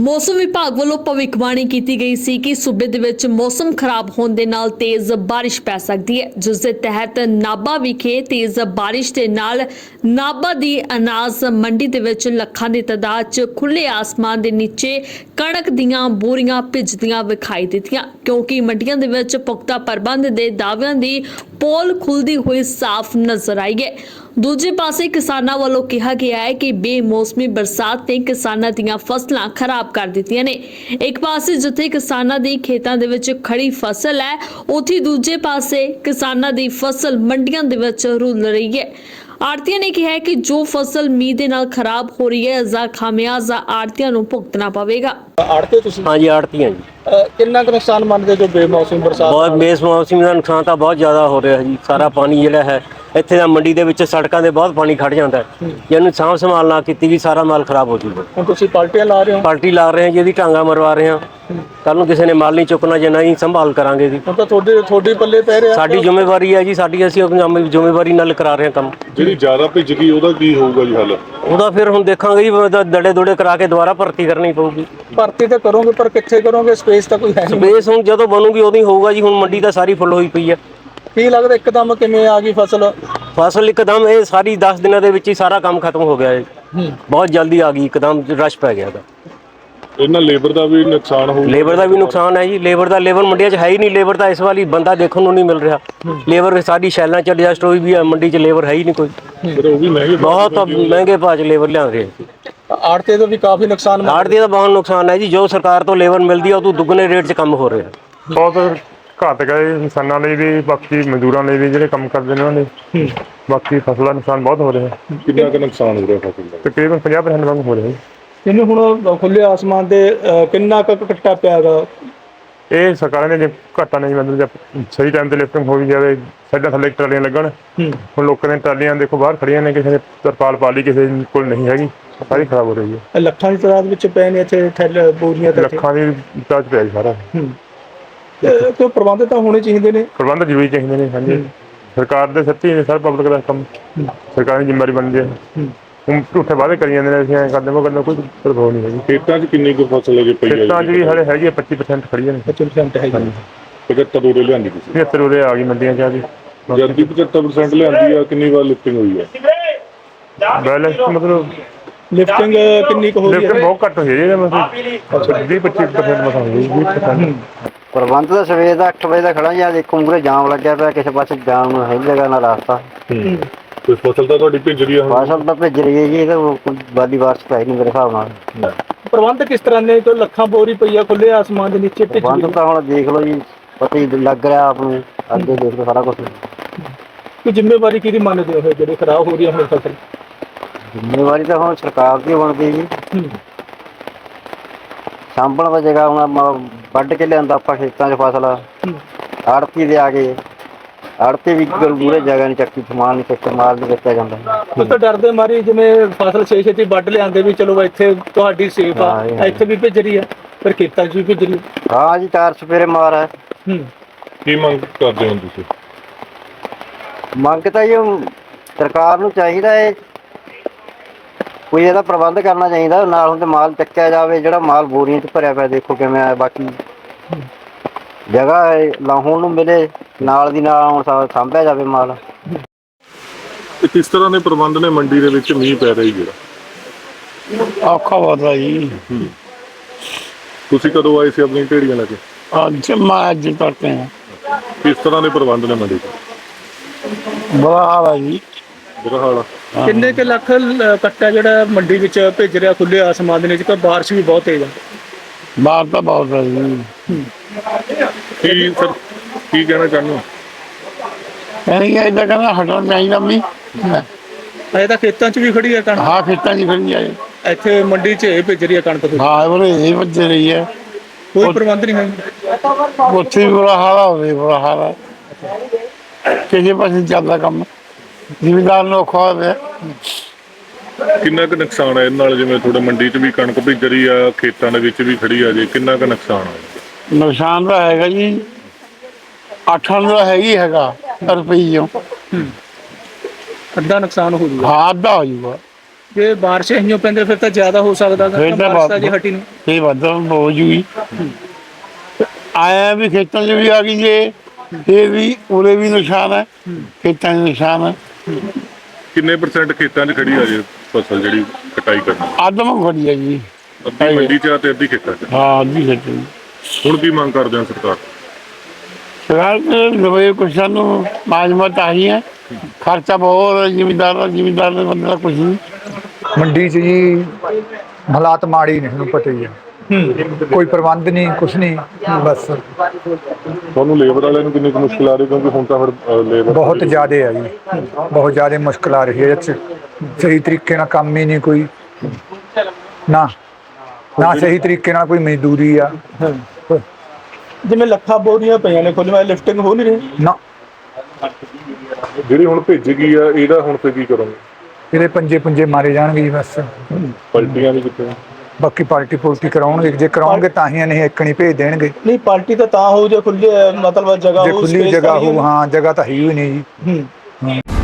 ਮੌਸਮ ਵਿਭਾਗ ਵੱਲੋਂ ਭਵਿੱਖਬਾਣੀ ਕੀਤੀ ਗਈ ਸੀ ਕਿ ਸੂਬੇ ਦੇ ਵਿੱਚ ਮੌਸਮ ਖਰਾਬ ਹੋਣ ਦੇ ਨਾਲ ਤੇਜ਼ ਬਾਰਿਸ਼ ਪੈ ਸਕਦੀ ਹੈ, ਜਿਸ ਦੇ ਤਹਿਤ ਨਾਭਾ ਵਿਖੇ ਤੇਜ਼ ਬਾਰਿਸ਼ ਦੇ ਨਾਲ ਨਾਭਾ ਦੀ ਅਨਾਜ ਮੰਡੀ ਦੇ ਵਿੱਚ ਲੱਖਾਂ ਦੀ ਤਾਦਾਦ 'ਚ ਖੁੱਲੇ ਆਸਮਾਨ ਦੇ ਨੀਚੇ ਕਣਕ ਦੀਆਂ ਬੋਰੀਆਂ ਭਿੱਜਦੀਆਂ ਵਿਖਾਈ ਦਿੱਤੀਆਂ, ਕਿਉਂਕਿ ਮੰਡੀਆਂ ਦੇ ਵਿੱਚ ਪੁਖਤਾ ਪ੍ਰਬੰਧ ਦੇ ਦਾਅਵਿਆਂ ਦੀ ਪੋਲ ਖੁੱਲਦੀ ਹੋਈ ਸਾਫ਼ ਨਜ਼ਰ ਆਈ ਹੈ। ਦੂਜੇ ਪਾਸੇ ਕਿਸਾਨਾਂ ਵੱਲੋਂ ਕਿਹਾ ਗਿਆ ਹੈ ਕਿ ਬੇਮੌਸਮੀ ਬਰਸਾਤ ਨੇ ਕਿਸਾਨਾਂ ਦੀਆਂ ਫਸਲਾਂ ਖਰਾਬ ਕਰ ਦਿੱਤੀਆਂ ਨੇ। ਇੱਕ ਪਾਸੇ ਜਿੱਥੇ ਕਿਸਾਨਾਂ ਦੀ ਖੇਤਾਂ ਦੇ ਵਿੱਚ ਖੜੀ ਫਸਲ ਹੈ ਉੱਥੇ ਦੂਜੇ ਪਾਸੇ ਕਿਸਾਨਾਂ ਦੀ ਫਸਲ ਮੰਡੀਆਂ ਦੇ ਵਿੱਚ ਰੁਲ ਰਹੀ ਹੈ। ਆੜਤੀਆਂ ਨੇ ਕਿਹਾ ਹੈ ਕਿ ਜੋ ਫਸਲ ਮੀਂਹ ਦੇ ਨਾਲ ਖਰਾਬ ਹੋ ਰਹੀ ਹੈ ਇਸ ਦਾ ਖਾਮਿਆਜ਼ਾ ਆੜਤੀਆਂ ਨੂੰ ਭੁਗਤਣਾ ਪਵੇਗਾ। ਆੜਤੇ ਤੁਸੀਂ? ਹਾਂਜੀ ਆੜਤੀਆਂ ਜੀ। ਕਿੰਨਾ ਕੁ ਨੁਕਸਾਨ ਮੰਨਦੇ ਜੋ ਬੇਮੌਸਮ ਬਰਸਾਤ ਬਹੁਤ ਨਾਲ? ਦਾ ਨੁਕਸਾਨ ਤਾਂ ਬਹੁਤ ਜ਼ਿਆਦਾ ਹੋ ਰਿਹਾ ਜੀ। ਸਾਰਾ ਪਾਣੀ ਜਿਹੜਾ ਹੈ ਇੱਥੇ ਦਾ ਮੰਡੀ ਦੇ ਵਿੱਚ ਸੜਕਾਂ ਦੇ ਬਹੁਤ ਪਾਣੀ ਖੜ ਜਾਂਦਾ ਹੈ। ਜੇ ਇਹਨੂੰ ਸਾਂਭ ਸੰਭਾਲ ਨਾ ਕੀਤੀ ਵੀ ਸਾਰਾ ਮਾਲ ਖਰਾਬ ਹੋ ਜੂਗਾ। ਹੁਣ ਤੁਸੀਂ ਪਲਟੀਆਂ ਲਾ ਰਹੇ ਹੋ? ਪਾਲਟੀ ਲਾ ਰਹੇ ਹਾਂ ਜਿਹਦੀ ਟਾਂਗਾ ਮਰਵਾ ਰਹੇ ਹਾਂ। ਕੱਲ ਨੂੰ ਕਿਸੇ ਨੇ ਮਾਲ ਨਹੀਂ ਚੁੱਕਣਾ ਜੇ ਨਹੀਂ ਸੰਭਾਲ ਕਰਾਂਗੇ ਜੀ। ਹੁਣ ਤਾਂ ਤੁਹਾਡੇ ਤੁਹਾਡੇ ਪੱਲੇ ਪੈ ਰਿਹਾ। ਸਾਡੀ ਜ਼ਿੰਮੇਵਾਰੀ ਹੈ ਜੀ ਸਾਡੀ ਅਸੀਂ ਆਪਣੀ ਜ਼ਿੰਮੇਵਾਰੀ ਨਾਲ ਕਰਾ ਰਹੇ ਹਾਂ ਕੰਮ। ਜਿਹੜੀ ਜ਼ਿਆਦਾ ਭਿੱਜ ਗਈ ਉਹਦਾ ਕੀ ਹੋਊਗਾ ਜੀ ਹੱਲ? ਉਹਦਾ ਫਿਰ ਹੁਣ ਦੇਖਾਂਗੇ ਜੀ ਦੜੇ ਦੁੜੇ ਕਰਾ ਕੇ ਦੁਬਾਰਾ ਭਰਤੀ ਕਰਨੀ ਪਊਗੀ। ਭਰਤੀ ਤਾਂ ਕਰੋਗੇ ਪਰ ਕਿੱਥੇ ਕਰੋਗੇ? ਸਪੇਸ ਤਾਂ ਕੋਈ ਹੈ ਨਹੀਂ। ਬੇਸ ਹੁਣ ਜਦੋਂ ਬਣੂਗੀ ਉਦੋਂ ਹੀ ਹੋਊਗਾ ਜੀ ਹੁਣ ਮੰਡੀ ਤਾਂ ਸਾਰੀ ਫੁੱਲ ਹੋਈ ਪਈ ਹੈ। ਕੀ ਲੱਗਦਾ ਇੱਕਦਮ ਕਿਵੇਂ ਆ ਗਈ ਫਸਲ? ਫਸਲ ਇੱਕਦਮ ਇਹ ਸਾਰੀ 10 ਦਿਨਾਂ ਦੇ ਵਿੱਚ ਹੀ ਸਾਰਾ ਕੰਮ ਖਤਮ ਹੋ ਗਿਆ ਹੈ। ਬਹੁਤ ਜਲਦੀ ਆ ਗਈ ਇੱਕਦਮ ਰਸ਼ ਪੈ ਗਿਆ ਦਾ ਇਹਨਾਂ ਲੇਬਰ ਦਾ ਵੀ ਨੁਕਸਾਨ ਹੋਊਗਾ ਲੇਬਰ ਦਾ ਵੀ ਨੁਕਸਾਨ ਹੈ ਜੀ। ਲੇਬਰ ਦਾ ਲੇਬਰ ਮੰਡੀਆਂ 'ਚ ਹੈ ਹੀ ਨਹੀਂ। ਲੇਬਰ ਤਾਂ ਇਸ ਵਾਲੀ ਬੰਦਾ ਦੇਖਣ ਨੂੰ ਨਹੀਂ ਮਿਲ ਰਿਹਾ। ਲੇਬਰ ਸਾਡੀ ਸ਼ੈਲਾਂ 'ਚ ਐਡਜਸਟ ਹੋਈ ਵੀ ਹੈ ਮੰਡੀ 'ਚ ਲੇਬਰ ਹੈ ਹੀ ਨਹੀਂ ਕੋਈ। ਫਿਰ ਉਹ ਵੀ ਮਹਿੰਗੇ ਬਹੁਤ ਮਹਿੰਗੇ ਭਾਅ 'ਚ ਲੇਬਰ ਲਿਆ ਰਹੇ ਆੜਤੇ ਦਾ ਵੀ ਕਾਫੀ ਨੁਕਸਾਨ ਆੜਤੀ ਦਾ ਬਹੁਤ ਨੁਕਸਾਨ ਹੈ ਜੀ। ਜੋ ਸਰਕਾਰ ਤੋਂ ਲੇਬਰ ਮਿਲਦੀ ਹੈ ਉਹ ਤੋਂ ਦੁੱਗਣੇ ਰੇਟ 'ਚ ਕੰਮ ਹੋ ਰਿਹਾ। ਬਹੁਤ ਘਾਤਕ ਹੈ ਇਹ ਇਨਸਾਨਾਂ ਲਈ ਵੀ ਬਾਕੀ ਮਜ਼ਦੂਰਾਂ ਲਈ ਵੀ ਜਿਹੜੇ ਕੰਮ ਕਰਦੇ ਨੇ ਉਹਨਾਂ ਲਈ ਬਾਕੀ ਫਸਲਾਂ ਦਾ ਨੁਕਸਾਨ ਬਹੁਤ ਹੋ ਰਿਹਾ। ਹੈ ਕਿੰਨਾ ਕੁ ਨੁਕਸਾਨ ਹੋ ਰਿਹਾ ਫਸਲ ਦਾ? ਤਕਰੀਬਨ 50% ਵਾਂਗ ਹੋ ਰਿਹਾ। ਹੈ ਜਿਵੇਂ ਹੁਣ ਖੁੱਲੇ ਆਸਮਾਨ ਦੇ ਅਹ, ਕਿੰਨਾ ਕੁ ਕੱਟਾ ਪਿਆਗਾ ਇਹ ਸਰਕਾਰਾਂ ਨੇ ਜੇ ਘਾਟਾ ਨਹੀਂ ਮਤਲਬ ਜੇ ਸਹੀ ਟਾਈਮ ਤੇ ਲਿਫਟਿੰਗ ਹੋ ਵੀ ਜਾਵੇ ਸਾਡਾ ਥੱਲੇ ਟਰਾਲੀਆਂ ਲੱਗਣ। ਹੂੰ। ਹੁਣ ਲੋਕਾਂ ਦੀਆਂ ਟਰਾਲੀਆਂ ਦੇਖੋ ਬਾਹਰ ਖੜੀਆਂ ਨੇ ਕਿਸੇ ਨੇ ਤਰਪਾਲ ਪਾ ਲਈ ਕਿਸੇ ਕੋਲ ਨਹੀਂ ਹੈਗੀ। ਸਾਰੀ ਖਰਾਬ ਹੋ ਰਹੀ ਹੈ। ਲੱਖਾਂ ਦੀ ਤਾਦਾਦ ਵਿੱਚ ਪਏ ਨੇ ਇੱਥੇ ਥੈਲ ਬੋਰੀਆਂ ਤੇ ਲੱਖਾਂ ਦੀ ਤਾਜ ਪਿਆ ਜੀ ਸਾਰਾ। ਹੂੰ। ਤੇ ਪ੍ਰਬੰਧ ਤਾਂ ਹੋਣੇ ਚਾਹੀਦੇ ਨੇ। ਪ੍ਰਬੰਧ ਜ਼ਰੂਰੀ ਚਾਹੀਦੇ ਨੇ ਹਾਂਜੀ। ਸਰਕਾਰ ਦੇ ਸੱਚੀ ਨੇ ਸਰ ਪਬਲਿਕ ਦਾ ਕੰਮ। ਸਰਕਾਰ ਦੀ ਜ਼ਿੰਮੇਵਾਰੀ ਬਣਦੀ ਹੈ। ਹੁਣ ਝੂਠੇ ਵਾਅਦੇ ਕਰੀ ਜਾਂਦੇ ਨੇ ਅਸੀਂ ਐਂ ਕਰਦੇ ਉਹ ਕਰਦੇ ਕੋਈ ਪ੍ਰਭਾਵ ਨਹੀਂ ਹੈਗੀ। ਖੇਤਾਂ 'ਚ ਕਿੰਨੀ ਕੁ ਫਸਲ ਅਜੇ ਪਈ ਹੈ ਖੇਤਾਂ 'ਚ ਵੀ ਹਲੇ ਹੈਗੀ ਹੈ 25% ਖੜੀਆਂ ਨੇ 25% ਹੈਗੀ। 75 ਉਰੇ ਲਿਆਂਦੀ ਤੁਸੀਂ? 75 ਉਰੇ ਆ ਗਈ ਮੰਡੀਆਂ 'ਚ ਆ ਗਈ ਜਦ ਦੀ 75% ਲਿਆਂਦੀ ਆ ਕਿੰਨੀ ਵਾਰ ਲਿਫਟਿੰਗ ਹੋਈ ਹੈ? ਬੈਲੈਂਸ ਮਤਲਬ ਲਿਫਟਿੰਗ ਕਿੰਨੀ ਕੁ ਹੋ ਰਹੀ ਹੈ? ਬਹੁਤ ਘੱਟ ਹੋਈ ਹੈ ਇਹਦਾ ਮਤਲਬ। 20 25% ਮਸਾਂ ਹੋਈ 20% ਪ੍ਰਬੰਧ ਤਾਂ ਸਵੇਰ ਦਾ 8 ਵਜੇ ਦਾ ਖੜਾ ਜਾਂ ਦੇਖੋ ਮੂਰੇ ਜਾਮ ਲੱਗਿਆ ਪਿਆ ਕਿਸੇ ਪਾਸੇ ਜਾਮ ਨੂੰ ਹੈ ਨੀ ਜਗ੍ਹਾ ਨਾ ਰਸਤਾ। ਕੋਈ ਫਸਲ ਤਾਂ ਤੁਹਾਡੀ ਭਿੱਜ ਰਹੀ ਹੁਣ? ਫਸਲ ਤਾਂ ਭਿੱਜ ਰਹੀ ਹੈ ਜੀ ਇਹ ਤਾਂ ਕੋਈ ਬਾਰਿਸ਼ ਪੈ ਨਹੀਂ ਮੇਰੇ ਹਿਸਾਬ ਨਾਲ। ਪ੍ਰਬੰਧ ਕਿਸ ਤਰ੍ਹਾਂ ਨੇ? ਕੋਈ ਲੱਖਾਂ ਬੋਰੀ ਪਈ ਆ ਖੁੱਲੇ ਆਸਮਾਨ ਦੇ ਨੀਚੇ ਭਿੱਜ ਪ੍ਰਬੰਧ ਗਈ ਤਾਂ ਹੁਣ ਦੇਖ ਲਓ ਜੀ ਪਤਾ ਹੀ ਲੱਗ ਰਿਹਾ ਆਪ ਨੂੰ ਅੱਗੇ ਦੇਖ ਲਓ ਸਾਰਾ ਕੁਝ ਕਿ ਜ਼ਿੰਮੇਵਾਰੀ ਕਿਹਦੀ ਮੰਨਦੇ ਹੋ ਜਿਹੜੇ ਖਰਾਬ ਹੋ ਰਹੀ ਹੈ ਹੁਣ ਫਸਲ? ਜ਼ਿੰਮੇਵਾਰੀ ਤਾਂ ਹੁਣ ਸਰਕਾਰ ਦੀ ਬਣਦੀ ਜੀ। ਹੂੰ। ਸਾਂਭਣ ਦਾ ਜਗ੍ਹਾ ਹੁਣ ਮ- ਵੱਢ ਕੇ ਲਿਆਂਦਾ ਆਪਾਂ ਖੇਤਾਂ 'ਚ ਫਸਲ। ਆੜਤੀ ਦੇ ਆ ਗਏ ਆੜਤੀ ਵੀ ਕੋਲ ਮੂਰੇ ਜਗ੍ਹਾ ਨਹੀਂ ਚੱਕੀ ਸਮਾਨ ਨਹੀਂ ਚੱਕ ਮਾਲ ਨਹੀਂ ਵੇਚਿਆ ਜਾਂਦਾ। ਉਹ ਤਾਂ ਡਰਦੇ ਮਾਰੀ ਜਿਵੇਂ ਫਸਲ ਛੇ ਛੇਤੀ ਵੱਢ ਲਿਆਂਦੇ ਵੀ ਚਲੋ ਇੱਥੇ ਤੁਹਾਡੀ ਸੇਫ ਆ ਹਾਂ, ਇਹ ਹੈ। ਇੱਥੇ ਵੀ ਭਿੱਜ ਰਹੀ ਆ ਫਿਰ ਖੇਤਾਂ 'ਚ ਵੀ ਭਿੱਜ ਰਹੀ ਹਾਂ ਜੀ ਚਾਰ ਸਪੇਰੇ ਮਾਰ ਹੈ। ਹੂੰ। ਕੀ ਮੰਗ ਕਰਦੇ ਹੋ ਤੁਸੀਂ? ਮੰਗ ਤਾਂ ਇਹ ਸਰਕਾਰ ਨੂੰ ਚਾਹੀਦਾ ਹੈ ਕੋਈ ਇਹਦਾ ਪ੍ਰਬੰਧ ਕਰਨਾ ਚਾਹੀਦਾ ਨਾਲ ਹੁੰਦੇ ਮਾਲ ਚੱਕਿਆ ਜਾਵੇ ਜਿਹੜਾ ਮਾਲ ਬੋਰੀਆਂ 'ਚ ਭਰਿਆ ਪਿਆ ਦੇਖੋ ਕਿਵੇਂ ਆ ਬਾਕੀ ਜਗ੍ਹਾ ਹੈ, ਲਾਹੌਰ ਨੂੰ ਮਿਲੇ ਨਾਲ ਦੀ ਨਾਲ ਹੁਣ ਸਾ- ਸਾਂਭਿਆ ਜਾਵੇ ਮਾਲ। ਤੇ ਕਿਸ ਤਰ੍ਹਾਂ ਦੇ ਪ੍ਰਬੰਧ ਨੇ ਮੰਡੀ ਦੇ ਵਿੱਚ ਮੀਂਹ ਪੈ ਰਹੀ ਜਿਹੜਾ? ਔਖਾ ਬਹੁਤ ਆ ਜੀ। ਤੁਸੀਂ ਕਦੋਂ ਆਏ ਸੀ ਆਪਣੀ ਢੇੜੀਆਂ ਲੈ ਕੇ? ਅੱਜ ਮੈਂ ਅੱਜ ਹਾਂ ਕਿਸ ਤਰ੍ਹਾਂ ਦੇ ਪ੍ਰਬੰਧ ਨੇ ਮੰਡੀ 'ਚ ਬੜਾ ਹਾਲ ਆ ਜੀ। ਬੁਰਾ ਹਾਲ ਆ। ਕਿੰਨੇ ਕੁ ਲੱਖ ਲ- ਕੱਟਾ ਜਿਹੜਾ ਮੰਡੀ ਵਿੱਚ ਭਿੱਜ ਰਿਹਾ ਖੁੱਲੇ ਆਸਮਾਨ ਦੇ ਨੀਚੇ ਪਰ ਬਾਰਿਸ਼ ਵੀ ਬਹੁਤ ਤੇਜ਼ ਆ। ਬਾਹਰ ਤਾਂ ਬਹੁਤ ਆ ਜੀ। ਕੀ ਸਰ ਕੀ ਕਹਿਣਾ ਚਾਹੁੰਦੇ ਹੋ? ਕਹਿੰਦੇ ਕਿ ਇਦਾਂ ਕਹਿੰਦਾ ਹਟਣਾ ਚਾਹੀਦਾ ਵੀ ਅਜੇ ਤਾਂ ਖੇਤਾਂ 'ਚ ਵੀ ਖੜੀ ਆ ਕਣਕ। ਹਾਂ ਖੇਤਾਂ 'ਚ ਖੜੀ ਆ ਇਹ। ਇੱਥੇ ਮੰਡੀ 'ਚ ਇਹ ਭਿੱਜ ਰਹੀ ਆ ਕਣਕ ਤੁਹਾਡੀ। ਹਾਂ ਉਹ ਇਹ ਵੱਜ ਰਹੀ ਹੈ ਕੋਈ ਪ੍ਰਬੰਧ ਨਹੀਂ ਹੈ। ਉੱਥੇ ਵੀ ਬੁਰਾ ਹਾਲ ਹੋਵੇ ਬੁਰਾ ਹਾਲ ਆ। ਕਿਸੇ ਪਾਸੇ ਚੱਲਦਾ ਕੰਮ। ਜ਼ਿਮੀਦਾਰ ਨੂੰ ਔਖਾ ਹੋਵੇ। ਕਿੰਨਾ ਕੁ ਨੁਕਸਾਨ ਹੈ? ਇਹ ਨਾਲ ਜਿਵੇਂ ਤੁਹਾਡੇ ਮੰਡੀ 'ਚ ਵੀ ਕਣਕ ਭਿੱਜ ਰਹੀ ਆ ਖੇਤਾਂ ਦੇ ਵਿੱਚ ਵੀ ਖੜੀ ਆ ਜੇ ਕਿੰਨਾ ਕੁ ਨੁਕਸਾਨ ਆ ਨੁਕਸਾਨ ਤਾਂ ਹੈਗਾ ਜੀ। ਅੱਠਾਂ ਦਾ ਹੈਗੀ ਹੈਗਾ ਰੁਪਈਓ। ਅੱਧਾ ਨੁਕਸਾਨ ਹੋ ਜੂਗਾ। ਹਾਂ ਅੱਧਾ ਹੋ ਜੂਗਾ। ਜੇ ਬਾਰਿਸ਼ ਇਹੀਓ ਪੈਂਦੇ ਫਿਰ ਤਾਂ ਜ਼ਿਆਦਾ ਹੋ ਸਕਦਾ ਫਿਰ ਤਾਂ ਬਾਰਿਸ਼ ਤਾਂ ਜੇ ਹਟੀ ਨੂੰ। ਇਹ ਵਾਧਾ ਹੋ ਜੂਗੀ। ਆਇਆ ਵੀ ਖੇਤਾਂ 'ਚ ਵੀ ਆ ਗਈ ਜੇ ਇਹ ਵੀ ਉਰੇ ਵੀ ਨਿਸ਼ਾਨ ਹੈ। ਖੇਤਾਂ 'ਚ ਨਿਸ਼ਾਨ ਹੈ। ਕਿੰਨੇ ਪਰਸੈਂਟ ਖੇਤਾਂ 'ਚ ਖੜੀ ਆ ਜੇ ਫਸਲ ਜਿਹੜੀ ਕਟਾਈ ਕਰਨੀ? ਆਦਮ ਖੜੀ ਹੈ ਜੀ। ਅੱਧੀ ਮੰਡੀ 'ਚ ਆ ਤੇ ਅੱਧੀ ਖੇਤਾਂ 'ਚ? ਹਾਂ ਅੱਧੀ ਖੇਤੀ ਹੁਣ ਕੀ ਮੰਗ ਕਰਦੇ ਹੋ ਸਰਕਾਰ? ਸਰਕਾਰ ਦੇ ਲਵੇ ਕੁਛ ਸਾਨੂੰ ਮਾਜਮਤ ਆਈ ਹੈ। ਖਰਚਾ ਬਹੁਤ ਜ਼ਿਮੀਦਾਰ ਦਾ ਜ਼ਿਮੀਦਾਰ ਦੇ ਬੰਦੇ ਦਾ ਕੁਛ ਨਹੀਂ। ਮੰਡੀ 'ਚ ਜੀ ਹਾਲਾਤ ਮਾੜੇ ਨੇ ਤੁਹਾਨੂੰ ਪਤਾ ਹੀ ਹੈ। ਕੋਈ ਪ੍ਰਬੰਧ ਨਹੀਂ ਕੁਛ ਨਹੀਂ ਬਸ। ਤੁਹਾਨੂੰ ਲੇਬਰ ਵਾਲਿਆਂ ਨੂੰ ਕਿੰਨੀ ਕੁ ਮੁਸ਼ਕਿਲ ਆ ਰਹੀ ਕਿਉਂਕਿ ਹੁਣ ਤਾਂ ਫਿਰ ਲੇਬਰ ਬਹੁਤ ਜ਼ਿਆਦੇ ਆ ਜੀ। ਬਹੁਤ ਜ਼ਿਆਦੇ ਮੁਸ਼ਕਲ ਆ ਰਹੀ ਹੈ। ਇਹ 'ਚ ਸਹੀ ਤਰੀਕੇ ਨਾਲ ਕੰਮ ਹੀ ਨਹੀਂ ਕੋਈ। ਨਾ ਨਾ ਸਹੀ ਤਰੀਕੇ ਨਾਲ ਕੋਈ ਮਜ਼ਦੂਰੀ ਆ। ਜਿਵੇਂ ਲੱਖਾਂ ਬੋਰੀਆਂ ਪਈਆਂ ਨੇ ਖੁੱਲ੍ਹ ਲਿਫਟਿੰਗ ਹੋ ਨਹੀਂ ਰਹੀ? ਨਾ। ਜਿਹੜੀ ਹੁਣ ਭੇਜ ਗਈ ਆ ਇਹਦਾ ਹੁਣ ਫਿਰ ਕੀ ਕਰੋਗੇ? ਇਹਦੇ ਪੰਜੇ ਪੰਜੇ ਮਾਰੇ ਜਾਣਗੇ ਜੀ ਬਸ। ਪਲਟੀਆਂ ਵੀ ਕਿੱਥੇ ਬਾਕੀ ਪਾਰਟੀ ਪੁਲਟੀ ਕਰਾਉਣਗੇ। ਜੇ ਕਰਾਉਣਗੇ ਤਾਂ ਹੀ ਨਹੀਂ ਇੱਕਣੀ ਭੇਜ ਦੇਣਗੇ। ਨਹੀਂ ਪਾਰਟੀ ਤਾਂ ਤਾਂ ਹੋ ਜੇ ਖੁੱਲੇ ਮਤਲਬ ਜਗ੍ਹਾ ਜੇ ਹੋ ਖੁੱਲੀ space ਜਗ੍ਹਾ ਤਾਂ ਹੀ ਜਗ੍ਹਾ ਤਾਂ ਹੈ ਹੀ ਨਹੀਂ ਜੀ। ਹੂੰ।